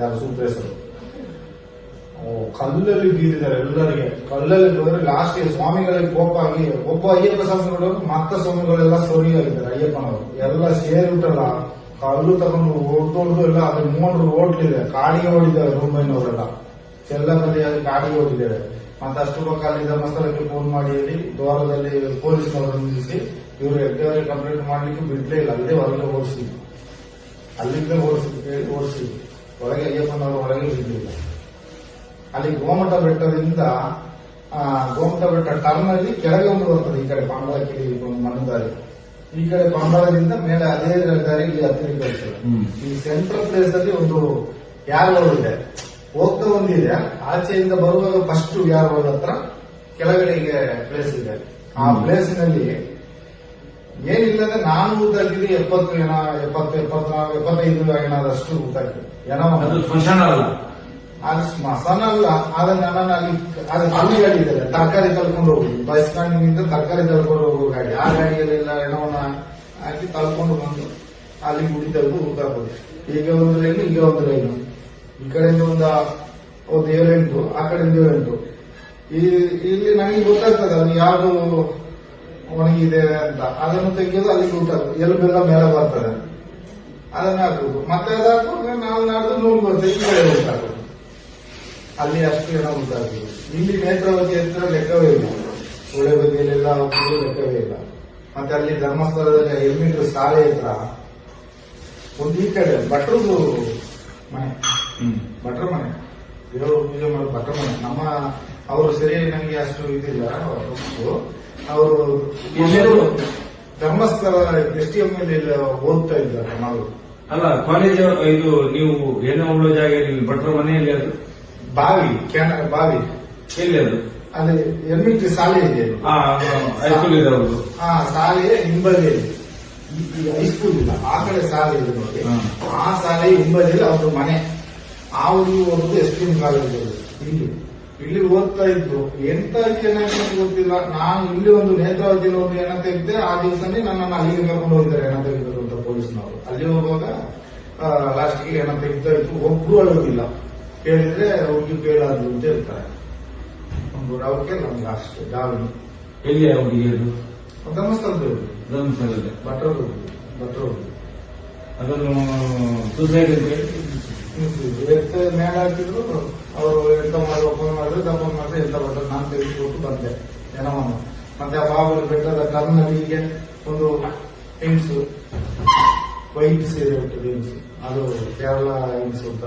ಯಾರು ಸೂಪ್ರೇಸರು ಕಲ್ಲಲ್ಲಿ ಬೀರಿದ್ದಾರೆ ಎಲ್ಲರಿಗೆ. ಕಲ್ಲಲ್ಲಿ ಹೋದ್ರೆ ಲಾಸ್ಟ್ ಸ್ವಾಮಿಗಳಿಗೆ ಕೋಪ ಆಗಿ ಒಬ್ಬ ಅಯ್ಯಪ್ಪ ಶಾಸನಗಳು ಮತ್ತ ಸ್ವಾಮಿಗಳೆಲ್ಲ ಸೋರಿ ಆಗಿದ್ದಾರೆ ಅಯ್ಯಪ್ಪನವರು. ಎಲ್ಲ ಸೇರಿಬಿಟ್ಟಲ್ಲ ಕಲ್ಲು ತಗೊಂಡು ಓಡ್ದೊಡ್ದು ಎಲ್ಲ ಅದ್ರ ಮೂರು ಓಟ್ಲಿದೆ ಕಾಡಿಗೆ ಓಡಿದ್ದಾರೆ ರೂಮೈನವರೆಲ್ಲ ಅದು ಕಾಡಿಗೆ ಓಡಿದ್ದಾರೆ. ಮತ್ತೆ ಅಷ್ಟು ಪಕ್ಕ ಅಲ್ಲಿ ಧರ್ಮಸ್ಥಳಕ್ಕೆ ಫೋನ್ ಮಾಡಿ ಹೇಳಿ, ದ್ವಾರದಲ್ಲಿ ಪೊಲೀಸ್ನವರನ್ನು ನಿಲ್ಲಿಸಿ, ಇವರು ಎಫ್ಐಆರ್ ಕಂಪ್ಲೇಂಟ್ ಮಾಡ್ಲಿಕ್ಕೆ ಬಿಡ್ಲೇ ಇಲ್ಲ. ಅಲ್ಲೇ ಹೊರಗೆ ಓಡಿಸಿ ಅಲ್ಲಿಂದ ಓಡಿಸಿ ಓಡಿಸಿ ಒಳಗೆ ಅಯ್ಯಪ್ಪನವರು ಹೊರಗೆ ಬಿದ್ದಿಲ್ಲ ಅಲ್ಲಿ ಗೋಮಟ ಬೆಟ್ಟದಿಂದ ಆ, ಗೋಮಟ ಬೆಟ್ಟ ಟರ್ನ್ ಅಲ್ಲಿ ಕೆಳಗೆ ಒಂದು ಬರ್ತದೆ. ಈ ಕಡೆ ಪಾಂಡವಕಿರಿ ಮಣ್ಣು ದಾರಿ. ಈ ಕಡೆ ಪಾಂಡವದಿಂದ ಮೇಲೆ ಅದೇ ದಾರಿ ಇಲ್ಲಿ ಹತ್ತಿರ ಬರ್ತದೆ ಈ ಸೆಂಟ್ರಲ್ ಪ್ಲೇಸ್ ಅಲ್ಲಿ ಒಂದು ಯಾರ್ ಇದೆ. ಹೋಗ್ತಾ ಒಂದಿದೆ. ಆಚೆಯಿಂದ ಬರುವಾಗ ಫಸ್ಟ್ ಯಾರ್ ಹತ್ರ ಕೆಳಗಡೆಗೆ ಪ್ಲೇಸ್ ಇದೆ. ಆ ಪ್ಲೇಸ್ ಪ್ಲೇಸಿನಲ್ಲಿ ಏನಿಲ್ಲದೆ ನಾನು ಹಾಕಿದ್ರೆ ಎಪ್ಪತ್ತು ಜನ ಎಪ್ಪತ್ತು ಎಪ್ಪತ್ನಾಲ್ಕು ಎಪ್ಪತ್ತೈದು ಏನಾದಷ್ಟು ಹಾಕಿದೆ ಏನೋ ಅದು ಸ್ಮಶಾನ ಅಲ್ಲ. ಅದು ಸ್ಮಶಾನ ಅಲ್ಲ. ಆದ್ರೆ ನಾನು ಅಲ್ಲಿ ಅದು ಅಲ್ಲಿ ಗಾಡಿ ಇದೆ ತರಕಾರಿ ತಳ್ಕೊಂಡು ಹೋಗಿ. ಬಸ್ ಸ್ಟ್ಯಾಂಡಿನಿಂದ ತರಕಾರಿ ತಳ್ಕೊಂಡು ಹೋಗೋ ಗಾಡಿ. ಆ ಗಾಡಿಯಲ್ಲೆಲ್ಲ ಹೆಣವನ್ನ ಹಾಕಿ ತಳ್ಕೊಂಡು ಬಂದು ಅಲ್ಲಿ ಗುಡಿ ತೆಗೆದು ಊಟ ಈಗ ಒಂದು ಲೈನು ಈಗ ಒಂದು ಲೈನು ಈ ಕಡೆಯಿಂದ ಒಂದು ಒಂದು ಏಳೆಂಟು ಆ ಕಡೆಯಿಂದ ಏಳೆಂಟು. ಈ ಇಲ್ಲಿ ನನಗೆ ಗೊತ್ತಾಗ್ತದೆ ಅದು ಯಾವುದು ಒಣಗಿದೆ ಅಂತ. ಅದನ್ನು ತೆಗೆದು ಅಲ್ಲಿಗೆ ಉಂಟು ಎಲ್ಲಿ ಬೆಲ್ಲ ಮೇಲೆ ಬರ್ತದೆ. ಅದನ್ನ ಹಾಕುದು. ಮತ್ತೆ ಅದು ಹಾಕುವಾಗ ನಾವು ನಾಡ್ದು ನೂರು ಬರ್ತದೆ ಈ ಕಡೆ ಊಟ ಅಲ್ಲಿ ಅಷ್ಟು ಜನ ಉಂಟಾಗುದು. ಇಲ್ಲಿ ನೇತ್ರಾವತಿ ಹತ್ರ ಲೆಕ್ಕವೇ ಇಲ್ಲ. ಒಳ್ಳೆ ಬದಿಯಲ್ಲೆಲ್ಲ ಹೋಗೋದು ಲೆಕ್ಕವೇ ಇಲ್ಲ. ಮತ್ತೆ ಅಲ್ಲಿ ಧರ್ಮಸ್ಥಳದಲ್ಲಿ ಎಲ್ಮೀಟರ್ ಶಾಲೆ ಹತ್ರ ಒಂದು ಈ ಕಡೆ ಭಟ್ರದ್ದು ಮನೆ. ಭಟ್ರ ಮನೆ. ಇರೋ ಪೂಜೆ ಮಾಡೋ ಭಟ್ರ ಮನೆ. ನಮ್ಮ ಅವರು ಸರಿ ನನಗೆ ಅಷ್ಟು ಇದಿಲ್ಲ ಅವರು ಎಲ್ಲರೂ ಧರ್ಮಸ್ಥಳ ಎಸ್ ಟಿ ಎಂ ಓದ್ತಾ ಇದ್ದಾರೆ ನಾವು ಅಲ್ಲ ಕಾಲೇಜ್ ಇದು ನೀವು ಏನೋ ಉಳ್ಳೋ ಜಾಗ ಬಟ್ರ ಭಟ್ರ ಮನೆಯಲ್ಲಿ ಅದು? ಬಾವಿ ಕ್ಯಾನ ಬಾವಿ. ಎಲ್ಲಿ ಅದು? ಅದೇ ಎಂ ಟಿ ಶಾಲೆ ಇದೆ ಹೈಸ್ಕೂಲ್ ಇದೆ ಅವರು ಹಾ ಶಾಲೆ ಈ ಹೈಸ್ಕೂಲ್ ಇಲ್ಲ ಆ ಕಡೆ ಶಾಲೆ ಇದೆ ನೋಡಿ. ಆ ಶಾಲೆ ಹಿಂಬದಿಯಲ್ಲಿ ಅವ್ರ ಮನೆ. ಆ ಒಂದು ಎಸ್ ಟಿ ಎಂ ಕಾಲೇಜ್. ಇಲ್ಲಿ. ಇಲ್ಲಿ ಓದ್ತಾ ಇದ್ರು. ಎಂತ ಚೆನ್ನಾಗಿ ಗೊತ್ತಿಲ್ಲ. ನಾನು ಇಲ್ಲಿ ಒಂದು ನೇತ್ರಾವತಿಯಲ್ಲಿ ಒಂದು ಎಣ ತೆಗೆದೆ ಆ ದಿವಸನೇ ನನ್ನನ್ನು ಅಲ್ಲಿಗೆ ಕರ್ಕೊಂಡು ಹೋಗಿದ್ದಾರೆ ಎಣ ತೆಗೆದರು ಅಂತ ಪೊಲೀಸ್ನವರು. ಅಲ್ಲಿ ಹೋಗುವಾಗ ಲಾಸ್ಟ್ಗೆ ಎಣ ತೆಗಿತಾ ಇತ್ತು ಒಬ್ರು ಅಳೋದಿಲ್ಲ. ಕೇಳಿದ್ರೆ ಹುಡುಗಿ ಕೇಳಾದ್ರು ಅಂತ ಹೇಳ್ತಾರೆ. ಒಂದು ರಾವಕ್ಕೆ ನಮ್ಗೆ ಲಾಸ್ಟ್ ದಾವಣಿ ಎಲ್ಲಿ ಆ ಧರ್ಮಸ್ಥಳದಲ್ಲಿ ಧರ್ಮಸ್ಥಳದಲ್ಲಿ ಭಟ್ರ ಭಟ್ರ ಅದನ್ನು ಸೂಸೈಡ್ ಮೇಲೆ ಹಾಕಿದ್ರು ಅವರು ಎಂತ ಮಾಡಿ ಮಾಡಿದ್ರು ದಪ್ಪನ್ ಮಾಡಿದ್ರೆ ಎಲ್ಲ ಬರ್ತದೆ ನಾನು ತೆಗೆದುಕೊಟ್ಟು ಬಂದೆ ಜನವನ್ನು ಮತ್ತೆ ಆ ಬಾಬು ಬೆಟ್ಟದ ಕರ್ನಲ್ಲಿಗೆ ಒಂದು ಹೆಂಗ್ಸು ವೈಟ್ ಸೀರೆ ಉಂಟು ಹೆಂಗ್ಸು ಅದು ಕೇರಳ ಹೆಂಗ್ಸು ಅಂತ